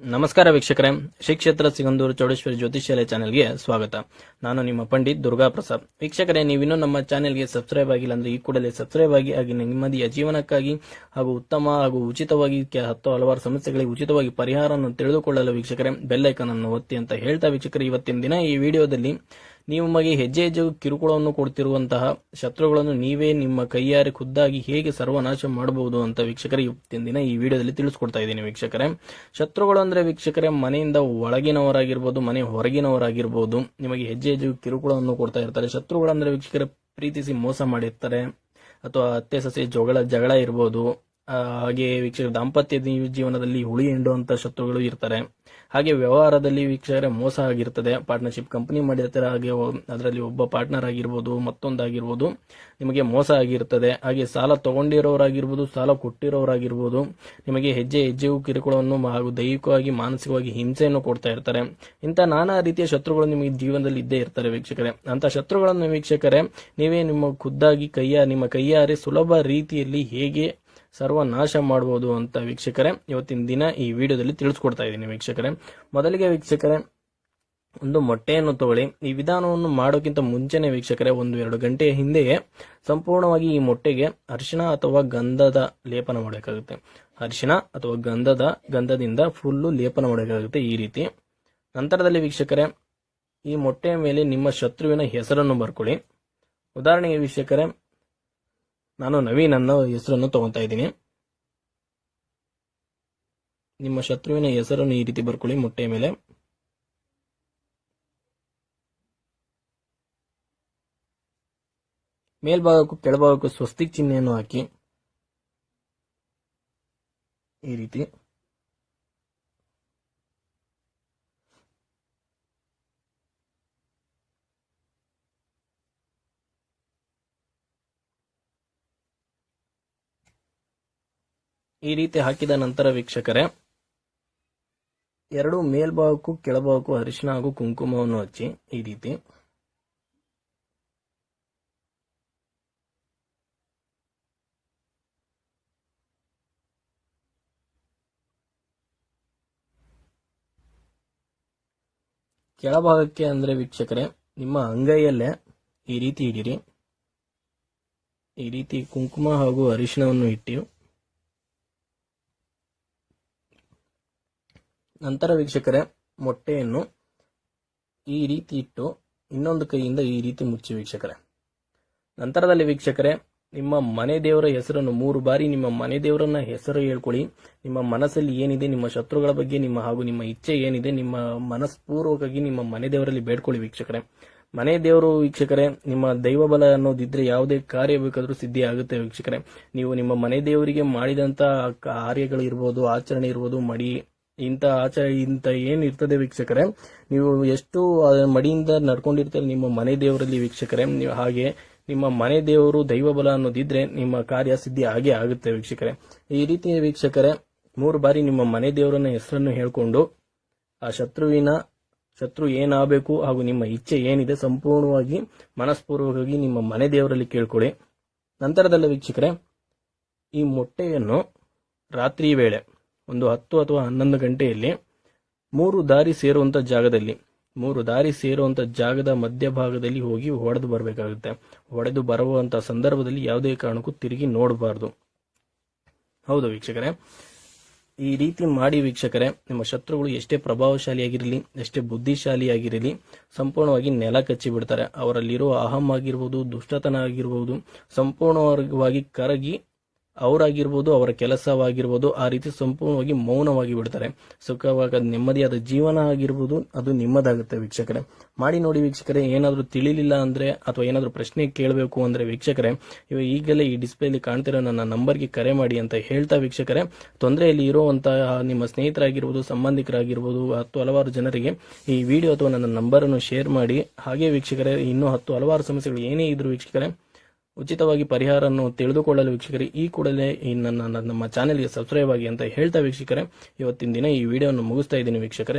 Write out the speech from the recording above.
ನಮಸ್ಕಾರ ವೀಕ್ಷಕರೇ. ಶ್ರೀ ಕ್ಷೇತ್ರ ಸಿಗಂದೂರು ಚೌಡೇಶ್ವರಿ ಜ್ಯೋತಿಷ್ಯಾಲಯ ಚಾನೆಲ್ಗೆ ಸ್ವಾಗತ. ನಾನು ನಿಮ್ಮ ಪಂಡಿತ್ ದುರ್ಗಾ ಪ್ರಸಾದ್ ವೀಕ್ಷಕರೇ, ನೀವಿನ್ನೂ ನಮ್ಮ ಚಾನೆಲ್ಗೆ ಸಬ್ಸ್ಕ್ರೈಬ್ ಆಗಿಲ್ಲ ಅಂದ್ರೆ ಈ ಕೂಡಲೇ ಸಬ್ಸ್ಕ್ರೈಬ್ ಆಗಿ, ಹಾಗೆ ನೆಮ್ಮದಿಯ ಜೀವನಕ್ಕಾಗಿ ಹಾಗೂ ಉತ್ತಮ ಹಾಗೂ ಉಚಿತವಾಗಿ ಹತ್ತು ಹಲವಾರು ಸಮಸ್ಯೆಗಳಿಗೆ ಉಚಿತವಾಗಿ ಪರಿಹಾರವನ್ನು ತಿಳಿದುಕೊಳ್ಳಲು ವೀಕ್ಷಕರೇ ಬೆಲ್ಲೈಕನ್ ಅನ್ನು ಒತ್ತಿ ಅಂತ ಹೇಳ್ತಾ ವೀಕ್ಷಕರೇ, ಇವತ್ತಿನ ದಿನ ಈ ವಿಡಿಯೋದಲ್ಲಿ ನಿಮಗೆ ಹೆಜ್ಜೆ ಹೆಜ್ಜೆ ಕಿರುಕುಳವನ್ನು ಕೊಡ್ತಿರುವಂತಹ ಶತ್ರುಗಳನ್ನು ನೀವೇ ನಿಮ್ಮ ಕೈಯಾರೆ ಖುದ್ದಾಗಿ ಹೇಗೆ ಸರ್ವನಾಶ ಮಾಡಬಹುದು ಅಂತ ವೀಕ್ಷಕರೇ ಇವತ್ತಿನ ಈ ವಿಡಿಯೋದಲ್ಲಿ ತಿಳಿಸ್ಕೊಡ್ತಾ ಇದ್ದೀನಿ ವೀಕ್ಷಕರೇ. ಶತ್ರುಗಳು ಅಂದ್ರೆ ವೀಕ್ಷಕರೇ, ಮನೆಯಿಂದ ಒಳಗಿನವರಾಗಿರ್ಬೋದು, ಮನೆ ಹೊರಗಿನವರಾಗಿರ್ಬೋದು, ನಿಮಗೆ ಹೆಜ್ಜೆ ಹೆಜ್ಜೆ ಕಿರುಕುಳವನ್ನು ಕೊಡ್ತಾ ಇರ್ತಾರೆ. ಶತ್ರುಗಳಂದ್ರೆ ವೀಕ್ಷಕರೇ, ಪ್ರೀತಿಸಿ ಮೋಸ ಮಾಡಿರ್ತಾರೆ. ಅಥವಾ ಅತ್ತೆ, ಸಸಿ ಜಗಳ ಜಗಳ ಇರ್ಬೋದು. ಹಾಗೆ ವೀಕ್ಷಕ ದಾಂಪತ್ಯ ಜೀವನದಲ್ಲಿ ಹುಳಿ ಹಿಂಡುವಂತ ಶತ್ರುಗಳು ಇರ್ತಾರೆ. ಹಾಗೆ ವ್ಯವಹಾರದಲ್ಲಿ ವೀಕ್ಷಕರ ಮೋಸ ಆಗಿರ್ತದೆ. ಪಾರ್ಟ್ನರ್ಶಿಪ್ ಕಂಪನಿ ಮಾಡಿರ್ತಾರೆ. ಹಾಗೆ ಅದರಲ್ಲಿ ಒಬ್ಬ ಪಾರ್ಟ್ನರ್ ಆಗಿರ್ಬೋದು, ಮತ್ತೊಂದಾಗಿರ್ಬೋದು, ನಿಮಗೆ ಮೋಸ ಆಗಿರ್ತದೆ. ಹಾಗೆ ಸಾಲ ತಗೊಂಡಿರೋರಾಗಿರ್ಬೋದು, ಸಾಲ ಕೊಟ್ಟಿರೋರಾಗಿರ್ಬೋದು, ನಿಮಗೆ ಹೆಜ್ಜೆ ಹೆಜ್ಜೆಗೂ ಕಿರುಕುಳವನ್ನು ಹಾಗೂ ದೈಹಿಕವಾಗಿ, ಮಾನಸಿಕವಾಗಿ ಹಿಂಸೆಯನ್ನು ಕೊಡ್ತಾ ಇರ್ತಾರೆ. ಇಂಥ ನಾನಾ ರೀತಿಯ ಶತ್ರುಗಳು ನಿಮಗೆ ಜೀವನದಲ್ಲಿ ಇದ್ದೇ ಇರ್ತಾರೆ ವೀಕ್ಷಕರೇ. ಅಂತ ಶತ್ರುಗಳನ್ನು ವೀಕ್ಷಕರೇ, ನೀವೇ ನಿಮ್ಮ ಖುದ್ದಾಗಿ ಕೈಯ ನಿಮ್ಮ ಕೈಯಾರೆ ಸುಲಭ ರೀತಿಯಲ್ಲಿ ಹೇಗೆ ಸರ್ವನಾಶ ಮಾಡಬಹುದು ಅಂತ ವೀಕ್ಷಕರೇ, ಇವತ್ತಿನ ದಿನ ಈ ವಿಡಿಯೋದಲ್ಲಿ ತಿಳಿಸ್ಕೊಡ್ತಾ ಇದ್ದೀನಿ ವೀಕ್ಷಕರೇ. ಮೊದಲಿಗೆ ವೀಕ್ಷಕರೇ, ಒಂದು ಮೊಟ್ಟೆಯನ್ನು ತಗೊಳ್ಳಿ. ಈ ವಿಧಾನವನ್ನು ಮಾಡೋಕ್ಕಿಂತ ಮುಂಚೆನೆ ವೀಕ್ಷಕರೇ, ಒಂದು ಎರಡು ಗಂಟೆಯ ಹಿಂದೆಯೇ ಸಂಪೂರ್ಣವಾಗಿ ಈ ಮೊಟ್ಟೆಗೆ ಅರಿಶಿಣ ಅಥವಾ ಗಂಧದ ಲೇಪನ ಮಾಡಬೇಕಾಗುತ್ತೆ. ಅರಿಶಿಣ ಅಥವಾ ಗಂಧದ, ಗಂಧದಿಂದ ಫುಲ್ಲು ಲೇಪನ ಮಾಡಬೇಕಾಗುತ್ತೆ ಈ ರೀತಿ. ನಂತರದಲ್ಲಿ ವೀಕ್ಷಕರೇ, ಈ ಮೊಟ್ಟೆಯ ಮೇಲೆ ನಿಮ್ಮ ಶತ್ರುವಿನ ಹೆಸರನ್ನು ಬರ್ಕೊಳ್ಳಿ. ಉದಾಹರಣೆಗೆ ವೀಕ್ಷಕರೇ ನಾನು ನವೀನ್ ಅನ್ನೋ ಹೆಸರನ್ನು ತಗೊತಾ ಇದ್ದೀನಿ. ನಿಮ್ಮ ಶತ್ರುವಿನ ಹೆಸರನ್ನು ಈ ರೀತಿ ಬರ್ಕೊಳ್ಳಿ ಮೊಟ್ಟೆ ಮೇಲೆ. ಮೇಲ್ಭಾಗಕ್ಕೂ ಕೆಳಭಾಗಕ್ಕೂ ಸ್ವಸ್ತಿಕ್ ಚಿಹ್ನೆಯನ್ನು ಹಾಕಿ. ಈ ರೀತಿ. ಈ ರೀತಿ ಹಾಕಿದ ನಂತರ ವೀಕ್ಷಕರೇ, ಎರಡು ಮೇಲ್ಭಾಗಕ್ಕೂ ಕೆಳಭಾಗಕ್ಕೂ ಅರಿಶಿನ ಹಾಗೂ ಕುಂಕುಮವನ್ನು ಹಚ್ಚಿ ಈ ರೀತಿ. ಕೆಳಭಾಗಕ್ಕೆ ಅಂದ್ರೆ ವೀಕ್ಷಕರೇ, ನಿಮ್ಮ ಅಂಗೈಯಲ್ಲೇ ಈ ರೀತಿ ಇಡಿರಿ. ಈ ರೀತಿ ಕುಂಕುಮ ಹಾಗೂ ಅರಿಶಿಣವನ್ನು ಇಟ್ಟು ನಂತರ ವೀಕ್ಷಕರೇ, ಮೊಟ್ಟೆಯನ್ನು ಈ ರೀತಿ ಇಟ್ಟು ಇನ್ನೊಂದು ಕೈಯಿಂದ ಈ ರೀತಿ ಮುಚ್ಚಿ ವೀಕ್ಷಕರೇ. ನಂತರದಲ್ಲಿ ವೀಕ್ಷಕರೇ, ನಿಮ್ಮ ಮನೆ ದೇವರ ಹೆಸರನ್ನು ಮೂರು ಬಾರಿ ನಿಮ್ಮ ಮನೆ ದೇವರನ್ನ ಹೆಸರು ಹೇಳ್ಕೊಳ್ಳಿ. ನಿಮ್ಮ ಮನಸ್ಸಲ್ಲಿ ಏನಿದೆ, ನಿಮ್ಮ ಶತ್ರುಗಳ ಬಗ್ಗೆ, ನಿಮ್ಮ ಹಾಗೂ ನಿಮ್ಮ ಇಚ್ಛೆ ಏನಿದೆ, ನಿಮ್ಮ ಮನಸ್ಪೂರ್ವಕವಾಗಿ ನಿಮ್ಮ ಮನೆ ದೇವರಲ್ಲಿ ಬೇಡ್ಕೊಳ್ಳಿ ವೀಕ್ಷಕರೇ. ಮನೆ ದೇವರು ವೀಕ್ಷಕರೇ, ನಿಮ್ಮ ದೈವ ಬಲ ಅನ್ನೋದಿದ್ರೆ ಯಾವುದೇ ಕಾರ್ಯ ಬೇಕಾದರೂ ಸಿದ್ಧಿ ಆಗುತ್ತೆ ವೀಕ್ಷಕರೇ. ನೀವು ನಿಮ್ಮ ಮನೆ ದೇವರಿಗೆ ಮಾಡಿದಂತ ಕಾರ್ಯಗಳು ಇರ್ಬೋದು, ಆಚರಣೆ ಇರ್ಬೋದು, ಮಡಿ ಇಂಥ ಆಚಾರ ಇಂಥ ಇರ್ತದೆ ವೀಕ್ಷಕರೇ, ನೀವು ಎಷ್ಟು ಮಡಿಯಿಂದ ನಡ್ಕೊಂಡಿರ್ತಾರೆ ನಿಮ್ಮ ಮನೆ ದೇವರಲ್ಲಿ ವೀಕ್ಷಕರೇ, ನೀವು ಹಾಗೆ ನಿಮ್ಮ ಮನೆ ದೇವರು ದೈವ ಬಲ ಅನ್ನೋದಿದ್ರೆ ನಿಮ್ಮ ಕಾರ್ಯ ಸಿದ್ಧಿ ಆಗೇ ಆಗುತ್ತೆ ವೀಕ್ಷಕರೇ. ಈ ರೀತಿ ವೀಕ್ಷಕರೇ, ಮೂರು ಬಾರಿ ನಿಮ್ಮ ಮನೆ ದೇವರನ್ನ ಹೆಸರನ್ನು ಹೇಳ್ಕೊಂಡು ಆ ಶತ್ರುವಿನ, ಶತ್ರು ಏನಾಗಬೇಕು ಹಾಗೂ ನಿಮ್ಮ ಇಚ್ಛೆ ಏನಿದೆ ಸಂಪೂರ್ಣವಾಗಿ ಮನಸ್ಪೂರ್ವಕವಾಗಿ ನಿಮ್ಮ ಮನೆ ದೇವರಲ್ಲಿ ಕೇಳ್ಕೊಳ್ಳಿ. ನಂತರದಲ್ಲ ವೀಕ್ಷಕರೇ, ಈ ಮೊಟ್ಟೆಯನ್ನು ರಾತ್ರಿ ವೇಳೆ ಒಂದು ಹತ್ತು ಅಥವಾ ಹನ್ನೊಂದು ಗಂಟೆಯಲ್ಲಿ ಮೂರು ದಾರಿ ಸೇರುವಂಥ ಜಾಗದಲ್ಲಿ, ಮೂರು ದಾರಿ ಸೇರುವಂಥ ಜಾಗದ ಮಧ್ಯಭಾಗದಲ್ಲಿ ಹೋಗಿ ಹೊಡೆದು ಬರಬೇಕಾಗುತ್ತೆ. ಹೊಡೆದು ಬರುವಂಥ ಸಂದರ್ಭದಲ್ಲಿ ಯಾವುದೇ ಕಾರಣಕ್ಕೂ ತಿರುಗಿ ನೋಡಬಾರ್ದು. ಹೌದು ವೀಕ್ಷಕರೇ. ಈ ರೀತಿ ಮಾಡಿ ವೀಕ್ಷಕರೇ, ನಿಮ್ಮ ಶತ್ರುಗಳು ಎಷ್ಟೇ ಪ್ರಭಾವಶಾಲಿಯಾಗಿರಲಿ, ಎಷ್ಟೇ ಬುದ್ಧಿಶಾಲಿಯಾಗಿರಲಿ, ಸಂಪೂರ್ಣವಾಗಿ ನೆಲ ಕಚ್ಚಿ ಬಿಡ್ತಾರೆ ಅವರಲ್ಲಿರುವ ಅಹಂ ಆಗಿರ್ಬೋದು, ದುಷ್ಟತನ ಆಗಿರ್ಬೋದು, ಸಂಪೂರ್ಣವಾಗಿ ಕರಗಿ ಅವರಾಗಿರ್ಬೋದು, ಅವರ ಕೆಲಸವಾಗಿರ್ಬೋದು, ಆ ರೀತಿ ಸಂಪೂರ್ಣವಾಗಿ ಮೌನವಾಗಿ ಬಿಡ್ತಾರೆ. ಸುಖವಾಗ ನೆಮ್ಮದಿಯಾದ ಜೀವನ ಆಗಿರ್ಬೋದು, ಅದು ನಿಮ್ಮದಾಗುತ್ತೆ ವೀಕ್ಷಕರೇ. ಮಾಡಿ ನೋಡಿ ವೀಕ್ಷಕರೇ, ಏನಾದರೂ ತಿಳಿಲಿಲ್ಲ ಅಂದರೆ, ಅಥವಾ ಏನಾದರೂ ಪ್ರಶ್ನೆ ಕೇಳಬೇಕು ಅಂದರೆ ವೀಕ್ಷಕರೇ ಇವಾಗ ಈಗಲೇ ಈ ಡಿಸ್ಪ್ಲೇಲಿ ಕಾಣ್ತಿರೋ ನನ್ನ ನಂಬರ್ಗೆ ಕರೆ ಮಾಡಿ ಅಂತ ಹೇಳ್ತಾ ವೀಕ್ಷಕರೇ, ತೊಂದರೆಯಲ್ಲಿ ಇರುವಂತಹ ನಿಮ್ಮ ಸ್ನೇಹಿತರಾಗಿರ್ಬೋದು, ಸಂಬಂಧಿಕರಾಗಿರ್ಬೋದು, ಹತ್ತು ಹಲವಾರು ಜನರಿಗೆ ಈ ವಿಡಿಯೋ ಅಥವಾ ನನ್ನ ನಂಬರನ್ನು ಶೇರ್ ಮಾಡಿ. ಹಾಗೆ ವೀಕ್ಷಕರೇ, ಇನ್ನೂ ಹತ್ತು ಹಲವಾರು ಸಮಸ್ಯೆಗಳು ಏನೇ ಇದ್ರು ವೀಕ್ಷಕರೇ ಉಚಿತವಾಗಿ ಪರಿಹಾರವನ್ನು ತಿಳಿದುಕೊಳ್ಳಲು ವೀಕ್ಷಕರೇ, ಈ ಕೂಡಲೇ ನನ್ನ- ನಮ್ಮ ಚಾನೆಲ್ಗೆ ಸಬ್ಸ್ಕ್ರೈಬ್ ಆಗಿ ಅಂತ ಹೇಳ್ತಾ ವೀಕ್ಷಕರೇ, ಇವತ್ತಿನ ದಿನ ಈ ವಿಡಿಯೋವನ್ನು ಮುಗಿಸ್ತಾ ಇದ್ದೀನಿ ವೀಕ್ಷಕರೇ.